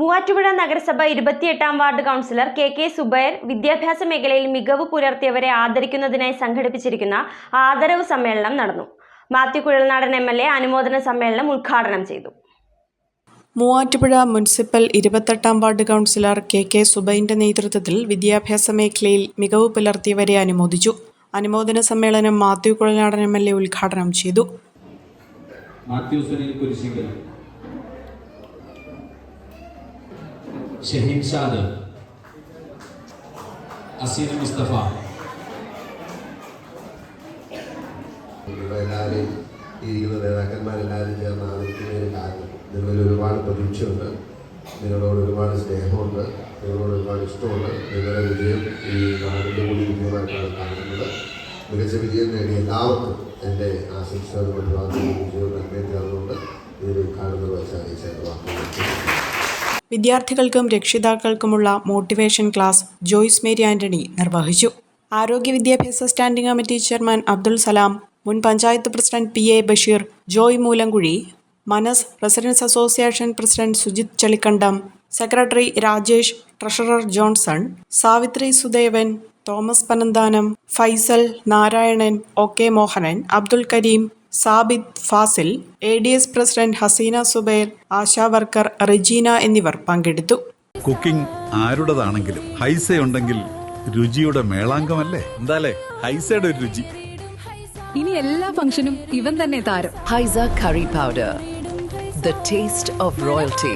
മൂവാറ്റുപുഴ നഗരസഭ ഇരുപത്തിയെട്ടാം ward councillor K K Subair വിദ്യാഭ്യാസ മേഖലയിൽ മികവ് പുലർത്തിയവരെ ആദരിക്കുന്നതിനായി സംഘടിപ്പിച്ചിരിക്കുന്ന ആദരവ് സമ്മേളനം നടന്നു. Mathew Kuzhalnadan M L A അനുമോദന സമ്മേളനം ഉദ്ഘാടനം ചെയ്തു. മൂവാറ്റുപുഴ മുനിസിപ്പൽ ഇരുപത്തെട്ടാം വാർഡ് കൗൺസിലർ കെ കെ സുബൈന്റെ നേതൃത്വത്തിൽ വിദ്യാഭ്യാസ മേഖലയിൽ മികവ് പുലർത്തിയവരെ അനുമോദിച്ചു. അനുമോദന സമ്മേളനം Mathew Kuzhalnadan M L A ഉദ്ഘാടനം ചെയ്തു. മാത്യു സുനിൽ കുരിശിങ്കൽ. ഷഹീൻ ഷാദ് അസീർ മുസ്തഫ. എല്ലാവരെയും ഇരിക്കുന്ന നേതാക്കന്മാരെല്ലാവരും ചേർന്ന് ആദരിക്കുന്നതിന് കാരണം നിങ്ങളിൽ ഒരുപാട് പ്രതീക്ഷയുണ്ട്. നിങ്ങളോട് ഒരുപാട് സ്നേഹമുണ്ട്. നിങ്ങളോട് ഒരുപാട് ഇഷ്ടമുണ്ട്. നിങ്ങളുടെ വിജയം ഈ നാടിന്റെ കൂടി വിജയമായിട്ടാണ് കാണുന്നത്. മികച്ച വിജയം നേടിയ എല്ലാവർക്കും എന്റെ ആശംസകൾ പ്രാർത്ഥനയും വിജയവും വിദ്യാർത്ഥികൾക്കും രക്ഷിതാക്കൾക്കുമുള്ള മോട്ടിവേഷൻ ക്ലാസ് ജോയ്സ് മേരി ആന്റണി നിർവഹിച്ചു. ആരോഗ്യ വിദ്യാഭ്യാസ standing committee chairman Abdul Salam മുൻ panchayat president P A Basheer Joy Moolankuzhi Manas residence association president Sujith Chalikkandam secretary Rajesh treasurer Johnson Savithri Sudevan Thomas Pananthanam Faisal Narayanan O K Mohanan Abdul Kareem Sabid Fasil A D S president Haseena Zubair Asha worker Regina എന്നിവർ പങ്കെടുത്തു. Cooking ആരുടേതാണെങ്കിലും Haiza ഉണ്ടെങ്കിൽ രുചിയുടെ മേളാങ്കമല്ലേ എന്താലേ? ഹൈസയുടെ ഒരു രുചി. ഇനി എല്ലാ ഫംഗ്ഷനും ഇവൻ തന്നെ താരം. Haisa curry powder the taste of royalty.